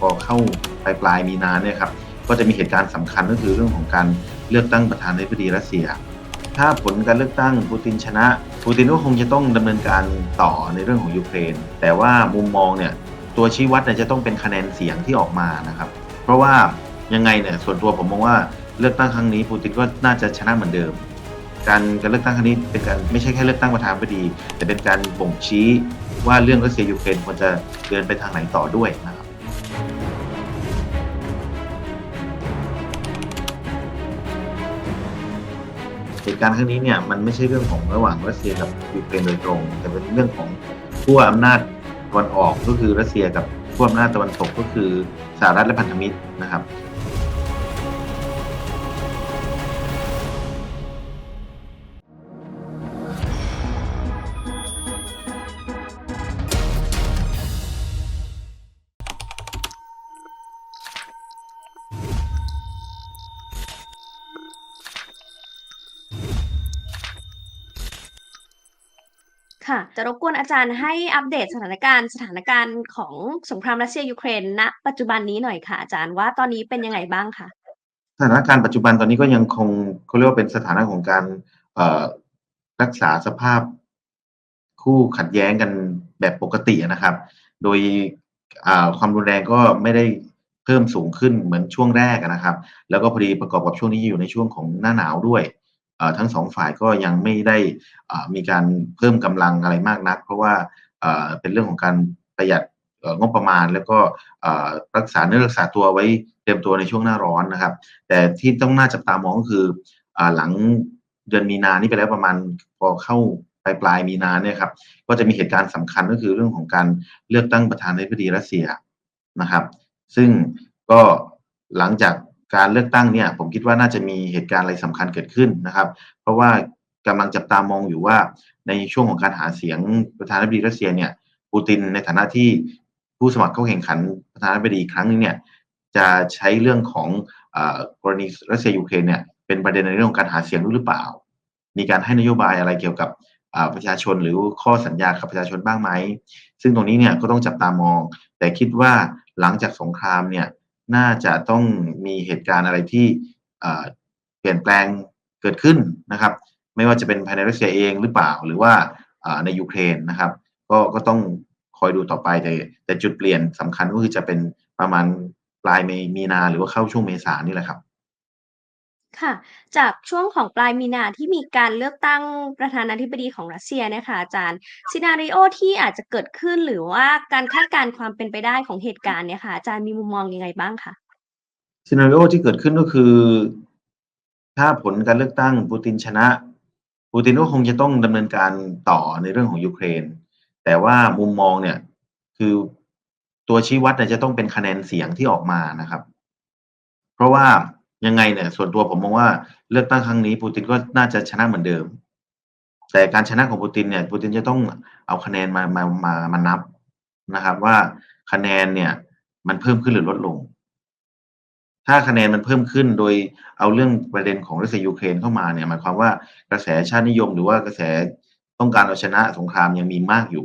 พอเข้าปลายปลายมีนาเนี่ยครับก็จะมีเหตุการณ์สำคัญก็คือเรื่องของการเลือกตั้งประธานาธิบดีรัสเซีย ถ้าผลการเลือกตั้งปูตินชนะปูตินก็คงจะต้องดำเนินการต่อในเรื่องของยูเครน แต่ว่ามุมมองเนี่ยตัวชี้วัดเนี่ยจะต้องเป็นคะแนนเสียงที่ออกมานะครับ เพราะว่ายังไงเนี่ยส่วนตัวผมมองว่าเลือกตั้งครั้งนี้ปูตินก็น่าจะชนะเหมือนเดิม การการเลือกตั้งครั้งนี้เป็นการไม่ใช่แค่เลือกตั้งประธานาธิบดี แต่เป็นการบ่งชี้ว่าเรื่องรัสเซียยูเครนควรจะเดินไปทางไหนต่อด้วยนะ ตุการณ์ครั้งนี้เนี่ยมันไม่ใช่เรื่องของระหว่างรัสเซียกับยูเครนโดยตรง แต่เป็นเรื่องของขั้วอำนาจตะวันออกก็คือรัสเซียกับขั้วอำนาจตะวันตกก็คือสหรัฐและพันธมิตรนะครับ ค่ะ จะรบกวนอาจารย์ให้อัปเดตสถานการณ์สถานการณ์ของสงครามรัสเซียยูเครนณปัจจุบันนี้หน่อยค่ะ อาจารย์ว่าตอนนี้เป็นยังไงบ้างคะสถานการณ์ปัจจุบันตอนนี้ก็ยังคงเขาเรียกว่าเป็นสถานะของการรักษาสภาพคู่ขัดแย้งกันแบบปกตินะครับ โดยความรุนแรงก็ไม่ได้เพิ่มสูงขึ้นเหมือนช่วงแรกนะครับ แล้วก็พอดีประกอบกับช่วงนี้อยู่ในช่วงของหน้าหนาวด้วย ทั้งสองฝ่ายก็ยังไม่ได้มีการเพิ่มกำลังอะไรมากนัก เพราะว่าเป็นเรื่องของการประหยัดงบประมาณ แล้วก็รักษาเนื้อรักษาตัวไว้เตรียมตัวในช่วงหน้าร้อนนะครับ แต่ที่ต้องน่าจับตามองก็คืออหลังเดือนมีนานี่ไปแล้วประมาณพอเข้าปลายปลายมีนาเนี่ยครับก็จะมีเหตุการณ์สำคัญก็คือเรื่องของการเลือกตั้งประธานาธิบดีรัสเซียนะครับ ซึ่งก็หลังจาก การเลือกตั้งเนี่ย ผมคิดว่าน่าจะมีเหตุการณ์อะไรสำคัญเกิดขึ้นนะครับ เพราะว่ากำลังจับตามองอยู่ว่าในช่วงของการหาเสียงประธานาธิบดีรัสเซียเนี่ยปูตินในฐานะที่ผู้สมัครเข้าแข่งขันประธานาธิบดีครั้งนี้เนี่ยจะใช้เรื่องของอกรณีรัสเซียยูเครนเนี่ยเป็นประเด็นในเรื่องของการหาเสียงหรือเปล่า มีการให้นโยบายอะไรเกี่ยวกับประชาชนหรือข้อสัญญากับประชาชนบ้างไหม ซึ่งตรงนี้เนี่ยก็ต้องจับตามอง แต่คิดว่าหลังจากสงครามเนี่ย น่าจะต้องมีเหตุการณ์อะไรที่เปลี่ยนแปลงเกิดขึ้นนะครับ ไม่ว่าจะเป็นภายในรัสเซียเองหรือเปล่าหรือว่าในยูเครนนะครับ ก็ก็ต้องคอยดูต่อไปแต่แต่จุดเปลี่ยนสำคัญก็คือจะเป็นประมาณปลายเมมีนาหรือว่าเข้าช่วงเมษานี่แหละครับ ค่ะ จากช่วงของปลายมีนาที่มีการเลือกตั้งประธานาธิบดีของรัสเซียเนี่ยค่ะอาจารย์ ซีนาริโอที่อาจจะเกิดขึ้นหรือว่าการคาดการณ์ความเป็นไปได้ของเหตุการณ์เนี่ยค่ะอาจารย์มีมุมมองยังไงบ้างคะซีนาริโอที่เกิดขึ้นก็คือ ถ้าผลการเลือกตั้งปูตินชนะปูตินก็คงจะต้องดำเนินการต่อในเรื่องของยูเครน แต่ว่ามุมมองเนี่ยคือตัวชี้วัดเนี่ยจะต้องเป็นคะแนนเสียงที่ออกมานะครับ เพราะว่า ยังไงเนี่ย ส่วนตัวผมมองว่าเลือกตั้งครั้งนี้ปูตินก็น่าจะชนะเหมือนเดิม แต่การชนะของปูตินเนี่ยปูตินจะต้องเอาคะแนนมามามามานับนะครับ ว่าคะแนนเนี่ย มันเพิ่มขึ้นหรือลดลง ถ้าคะแนนมันเพิ่มขึ้นโดยเอาเรื่องประเด็นของรัสเซียยูเครนเข้ามาเนี่ยหมายความว่ากระแสชาตินิยมหรือว่ากระแสต้องการเอาชนะสงครามยังมีมากอยู่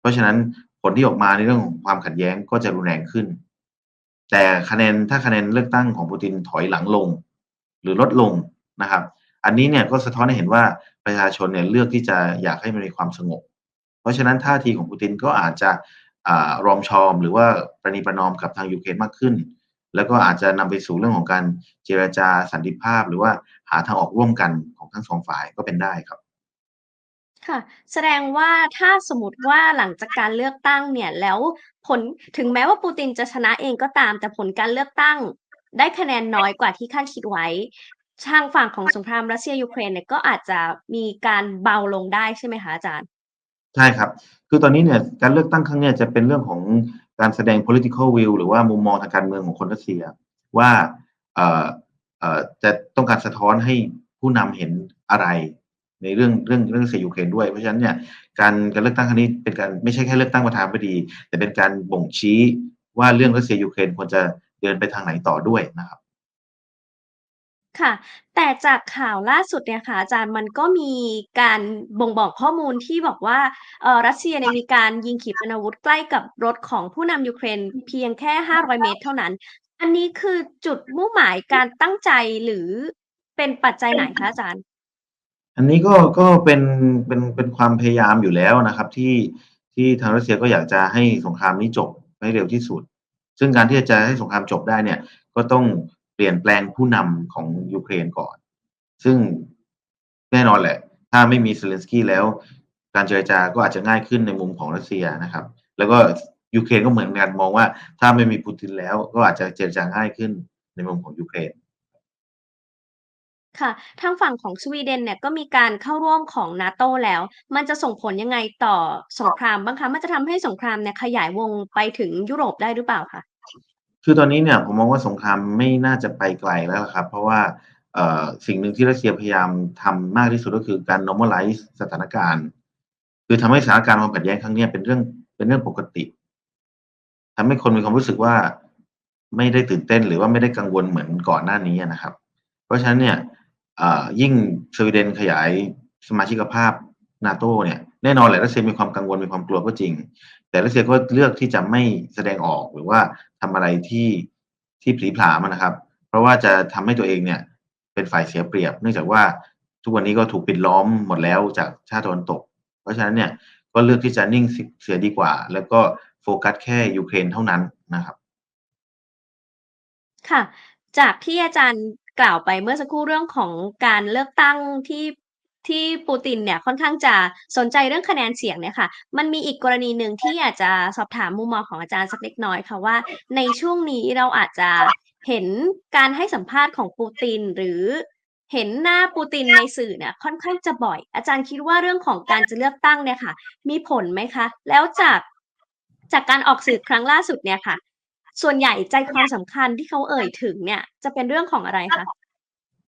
เพราะฉะนั้นผลที่ออกมาในเรื่องของความขัดแย้งก็จะรุนแรงขึ้น แต่คะแนนถ้าคะแนนเลือกตั้งของปูตินถอยหลังลง หรือลดลงนะครับ อันนี้เนี่ยก็สะท้อนให้เห็นว่าประชาชนเนี่ยเลือกที่จะอยากให้มันมีความสงบ เพราะฉะนั้นท่าทีของปูตินก็อาจจะอรอมชอม หรือว่าประนีประนอมกับทางยูเครนมากขึ้น แล้วก็อาจจะนำไปสู่เรื่องของการเจรจาสันติภาพ หรือว่าหาทางออกร่วมกันของทั้งสองฝ่ายก็เป็นได้ครับ ค่ะ แสดงว่าถ้าสมมติว่าหลังจากการเลือกตั้งเนี่ย แล้วผลถึงแม้ว่าปูตินจะชนะเองก็ตาม แต่ผลการเลือกตั้ง ได้คะแนนน้อยกว่าที่คาดคิดไว้ ทางฝั่งของสงครามรัสเซียยูเครนเนี่ยก็อาจจะมีการเบาลงได้ใช่ไหมคะอาจารย์ ใช่ครับ คือตอนนี้เนี่ยการเลือกตั้งครั้งเนี้ยจะเป็นเรื่องของการแสดง political will หรือว่ามุมมองทางการเมืองของคนรัสเซีย ว่าจะต้องการสะท้อนให้ผู้นำเห็นอะไร ในเรื่องเรื่องเรื่องรัสเซียยูเครนด้วย เพราะฉะนั้นเนี่ยการการเลือกตั้งครั้งนี้เป็นการไม่ใช่แค่เลือกตั้งประธานาธิบดี แต่เป็นการบ่งชี้ว่าเรื่องรัสเซียยูเครนควรจะเดินไปทางไหนต่อด้วยนะครับ ค่ะ แต่จากข่าวล่าสุดเนี่ยค่ะอาจารย์มันก็มีการบ่งบอกข้อมูลที่บอกว่าเออรัสเซียเนี่ยมีการยิงขีปนาวุธใกล้กับรถของผู้นำยูเครนเพียงแค่ 500 เมตรเท่านั้น อันนี้คือจุดมุ่งหมายการตั้งใจหรือเป็นปัจจัยไหนคะอาจารย์? อันนี้ก็ก็เป็นเป็นเป็นความพยายามอยู่แล้วนะครับ ที่ที่ทางรัสเซียก็อยากจะให้สงครามนี้จบให้เร็วที่สุด ซึ่งการที่จะให้สงครามจบได้เนี่ย ก็ต้องเปลี่ยนแปลงผู้นำของยูเครนก่อน ซึ่งแน่นอนแหละ ถ้าไม่มี Zelenskyy แล้ว การเจรจาก็อาจจะง่ายขึ้นในมุมของรัสเซียนะครับ แล้วก็ยูเครนก็เหมือนกันมองว่า ถ้าไม่มีปูตินแล้วก็อาจจะเจรจาง่ายขึ้นในมุมของยูเครน ค่ะ ทางฝั่งของสวีเดนเนี่ยก็มีการเข้าร่วมของ NATO แล้ว มันจะส่งผลยังไงต่อสงครามบ้างคะ?มันจะทำให้สงครามเนี่ยขยายวงไปถึงยุโรปได้หรือเปล่าคะ?คือตอนนี้เนี่ยผมมองว่าสงครามไม่น่าจะไปไกลแล้วล่ะครับ เพราะว่า เอ่อ สิ่งหนึ่งที่รัสเซียพยายามทำมากที่สุด ก็คือการ normalize สถานการณ์ คือทำให้สถานการณ์ความขัดแย้งครั้งเนี้ยเป็นเรื่อง เป็นเรื่องปกติ ทำให้คนมีความรู้สึกว่า ไม่ได้ตื่นเต้น หรือว่าไม่ได้กังวลเหมือนก่อนหน้านี้อะนะครับ เพราะฉะนั้นเนี่ย ยิ่งสวีเดนขยายสมาชิกภาพ NATO เนี่ยแน่นอนแหละรัสเซียมีความกังวลมีความกลัวก็จริง แต่รัสเซียก็เลือกที่จะไม่แสดงออกหรือว่าทำอะไรที่ที่ผีผลามอะนะครับ เพราะว่าจะทำให้ตัวเองเนี่ยเป็นฝ่ายเสียเปรียบ เนื่องจากว่าทุกวันนี้ก็ถูกปิดล้อมหมดแล้วจากชาติตะวันตก เพราะฉะนั้นเนี่ยก็เลือกที่จะนิ่งเสียดีกว่า แล้วก็โฟกัสแค่ยูเครนเท่านั้นนะครับ ค่ะ จากที่อาจารย์ กล่าวไปเมื่อสักครู่เรื่องของการเลือกตั้งที่ที่ปูตินเนี่ยค่อนข้างจะสนใจเรื่องคะแนนเสียงเนี่ยค่ะมันมีอีกกรณีหนึ่งที่อยากจะสอบถามมุมมองของอาจารย์สักเล็กน้อยค่ะว่า ในช่วงนี้เราอาจจะเห็นการให้สัมภาษณ์ของปูตินหรือเห็นหน้าปูตินในสื่อเนี่ยค่อนข้างจะบ่อย อาจารย์คิดว่าเรื่องของการจะเลือกตั้งเนี่ยค่ะ มีผลไหมคะ?แล้วจากจากการออกสื่อครั้งล่าสุดเนี่ยค่ะ ส่วนใหญ่ใจความสำคัญที่เขาเอ่ยถึงเนี่ย จะเป็นเรื่องของอะไรคะ?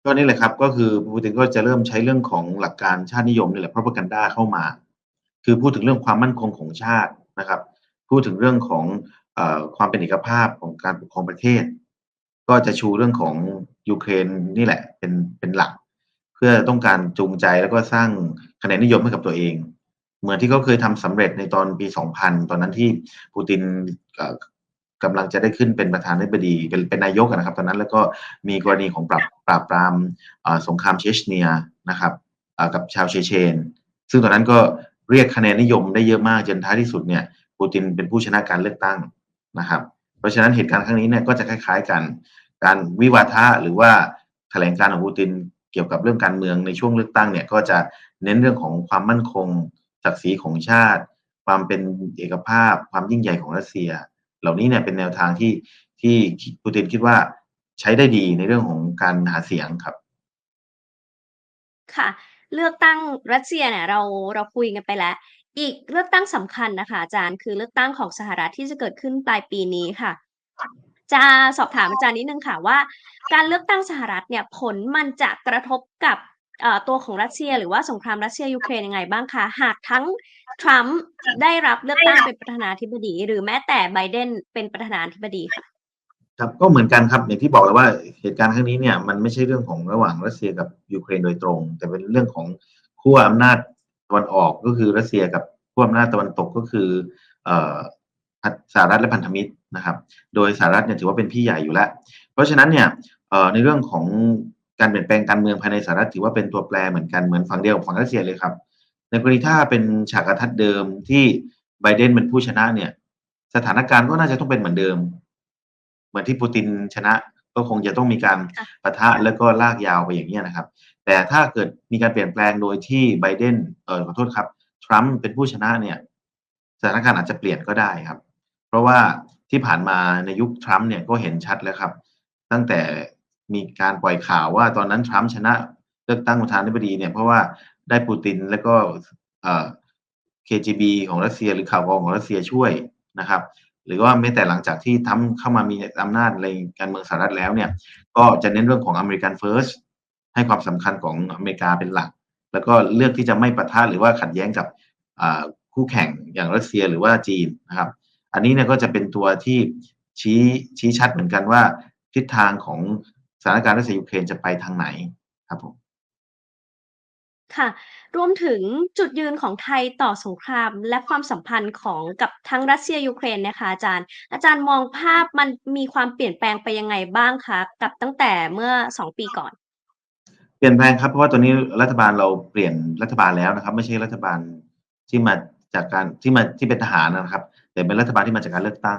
ก็นี่แหละครับก็คือปูตินก็จะเริ่มใช้เรื่องของหลักการชาตินิยมนี่แหละ Propaganda เข้ามา คือพูดถึงเรื่องความมั่นคงของชาตินะครับ พูดถึงเรื่องของเออความเป็นเอกภาพของการปกครองประเทศ ก็จะชูเรื่องของยูเครนนี่แหละเป็นเป็นหลัก เพื่อต้องการจูงใจแล้วก็สร้างคะแนนนิยมให้กับตัวเอง เหมือนที่เขาเคยทำสำเร็จในตอนปี 2000 ตอนนั้นที่ปูตินเอ่อ กำลังจะได้ขึ้นเป็นประธานาธิบดีเป็นเป็นนายกนะครับ ตอนนั้นแล้วก็มีกรณีของปรับปราบปรามสงครามเชชเนียนะครับกับชาวเชเชน ซึ่งตอนนั้นก็เรียกคะแนนนิยมได้เยอะมากจนท้ายที่สุดเนี่ยปูตินเป็นผู้ชนะการเลือกตั้งนะครับ เพราะฉะนั้นเหตุการณ์ครั้งนี้เนี่ยก็จะคล้าย ๆกัน การวิวาทะหรือว่าแถลงการของปูตินเกี่ยวกับเรื่องการเมืองในช่วงเลือกตั้งเนี่ยก็จะเน้นเรื่องของความมั่นคงศักดิ์ศรีของชาติ ความเป็นเอกภาพ ความยิ่งใหญ่ของรัสเซีย เหล่านี้เนี่ยเป็นแนวทางที่ที่ปูตินคิดว่าใช้ได้ดีในเรื่องของการหาเสียงครับ ค่ะ เลือกตั้งรัสเซียเนี่ยเราเราคุยกันไปแล้ว อีกเลือกตั้งสำคัญนะคะอาจารย์คือเลือกตั้งของสหรัฐที่จะเกิดขึ้นปลายปีนี้ค่ะ จะสอบถามอาจารย์นิดนึงค่ะว่า การเลือกตั้งสหรัฐเนี่ยผลมันจะกระทบกับ ตัวของรัสเซีย หรือว่าสงครามรัสเซียยูเครนยังไงบ้างคะ?หากทั้งทรัมป์ได้รับเลือกตั้งเป็นประธานาธิบดี หรือแม้แต่ไบเดนเป็นประธานาธิบดีค่ะครับก็เหมือนกันครับอย่างที่บอกแล้วว่าเหตุการณ์ครั้งนี้เนี่ยมันไม่ใช่เรื่องของระหว่างรัสเซียกับยูเครนโดยตรง แต่เป็นเรื่องของขั้วอำนาจตะวันออกก็คือรัสเซียกับขั้วอำนาจตะวันตกก็คืออสหรัฐและพันธมิตรนะครับ โดยสหรัฐเนี่ยถือว่าเป็นพี่ใหญ่อยู่แล้ว เพราะฉะนั้นเนี่ยในเรื่องของ การเปลี่ยนแปลงการเมืองภายในสหรัฐถือว่าเป็นตัวแปรเหมือนกันเหมือนฝั่งเดียวกับฝั่งรัสเซียเลยครับ ในกรณีถ้าเป็นฉากทัดเดิมที่ไบเดนเป็นผู้ชนะเนี่ย สถานการณ์ก็น่าจะต้องเป็นเหมือนเดิม เหมือนที่ปูตินชนะก็คงจะต้องมีการค่ะปะทะแล้วก็ลากยาวไปอย่างเงี้ยนะครับ แต่ถ้าเกิดมีการเปลี่ยนแปลงโดยที่ไบเดนเอ่อขอโทษครับทรัมป์เป็นผู้ชนะเนี่ยสถานการณ์อาจจะเปลี่ยนก็ได้ครับ เพราะว่าที่ผ่านมาในยุคทรัมป์เนี่ยก็เห็นชัดแล้วครับ ตั้งแต่ มีการปล่อยข่าวว่าตอนนั้นทรัมป์ชนะเลือกตั้งประธานาธิบดีเนี่ยเพราะว่าได้ปูตินแล้วก็เอ่อ KGB ของรัสเซียหรือข่าวกรองของรัสเซียช่วยนะครับ หรือว่าแม้แต่หลังจากที่ทรัมป์เข้ามามีอำนาจในการเมืองสหรัฐแล้วเนี่ย ก็จะเน้นเรื่องของ American First ให้ความสำคัญของอเมริกาเป็นหลัก แล้วก็เลือกที่จะไม่ปะทะหรือว่าขัดแย้งกับอ่าคู่แข่งอย่างรัสเซียหรือว่าจีนนะครับ อันนี้เนี่ยก็จะเป็นตัวที่ชี้ชี้ชัดเหมือนกันว่าทิศทางของ สถานการณ์รัสเซียยูเครนจะไปทางไหนครับผมค่ะ รวมถึงจุดยืนของไทยต่อสงคราม และความสัมพันธ์ของกับทั้งรัสเซียยูเครนเนี่ยค่ะอาจารย์ อาจารย์มองภาพมันมีความเปลี่ยนแปลงไปยังไงบ้างคะกับตั้งแต่เมื่อ2ปีก่อน?เปลี่ยนแปลงครับเพราะว่าตอนนี้รัฐบาลเราเปลี่ยนรัฐบาลแล้วนะครับ ไม่ใช่รัฐบาลที่มาจากการที่มาที่เป็นทหารนะครับ แต่เป็นรัฐบาลที่มาจากการเลือกตั้ง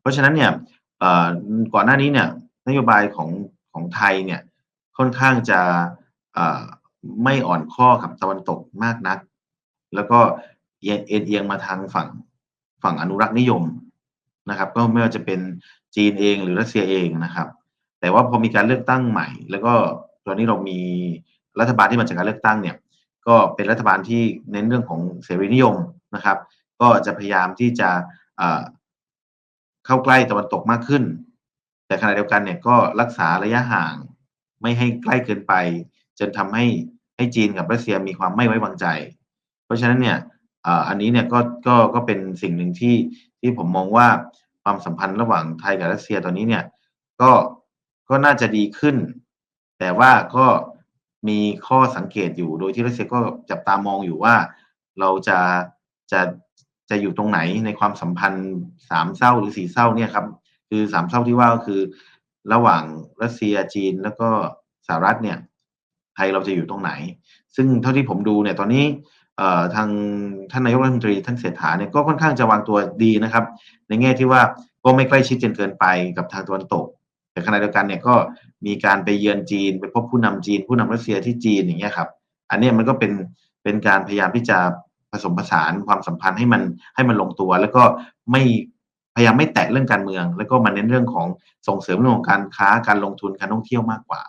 เพราะฉะนั้นเนี่ยเอ่อก่อนหน้านี้เนี่ยนโยบายของ ของไทยเนี่ยค่อนข้างจะไม่อ่อนข้อกับตะวันตกมากนัก แล้วก็เอียงเอนเอียงมาทางฝั่งฝั่งอนุรักษ์นิยมนะครับ ก็ไม่ว่าจะเป็นจีนเองหรือรัสเซียเองนะครับ แต่ว่าพอมีการเลือกตั้งใหม่ แล้วก็ตอนนี้เรามีรัฐบาลที่มาจากการเลือกตั้งเนี่ย ก็เป็นรัฐบาลที่เน้นเรื่องของเสรีนิยมนะครับ ก็จะพยายามที่จะเข้าใกล้ตะวันตกมากขึ้น แต่ขณะเดียวกันเนี่ยก็รักษาระยะห่างไม่ให้ใกล้เกินไป จนทำให้ให้จีนกับรัสเซียมีความไม่ไว้วางใจ เพราะฉะนั้นเนี่ยอันนี้เนี่ยก็ก็ก็เป็นสิ่งหนึ่งที่ที่ผมมองว่าความสัมพันธ์ระหว่างไทยกับรัสเซียตอนนี้เนี่ยก็ก็น่าจะดีขึ้น แต่ว่าก็มีข้อสังเกตอยู่โดยที่รัสเซียก็จับตามองอยู่ว่าเราจะจะจะอยู่ตรงไหนในความสัมพันธ์สามเศร้าหรือสี่เศร้าเนี่ยครับ คือสามเศร้าที่ว่าก็คือ ระหว่างรัสเซียจีนแล้วก็สหรัฐเนี่ย ไทยเราจะอยู่ตรงไหน ซึ่งเท่าที่ผมดูเนี่ยตอนนี้เอ่อทางท่านนายกรัฐมนตรีท่านเศรษฐาเนี่ยก็ค่อนข้างจะวางตัวดีนะครับ ในแง่ที่ว่าก็ไม่ใกล้ชิดจนเกินไปกับทางตะวันตก แต่ขณะเดียวกันเนี่ยก็มีการไปเยือนจีน ไปพบผู้นำจีน ผู้นำรัสเซียที่จีนอย่างเงี้ยครับ อันนี้มันก็เป็นเป็นการพยายามที่จะผสมผสานความสัมพันธ์ให้มันให้มันลงตัว แล้วก็ไม่ พยายามไม่แตะเรื่องการเมือง แล้วก็มาเน้นเรื่องของส่งเสริมเรื่องของการค้าการลงทุนการท่องเที่ยวมากกว่า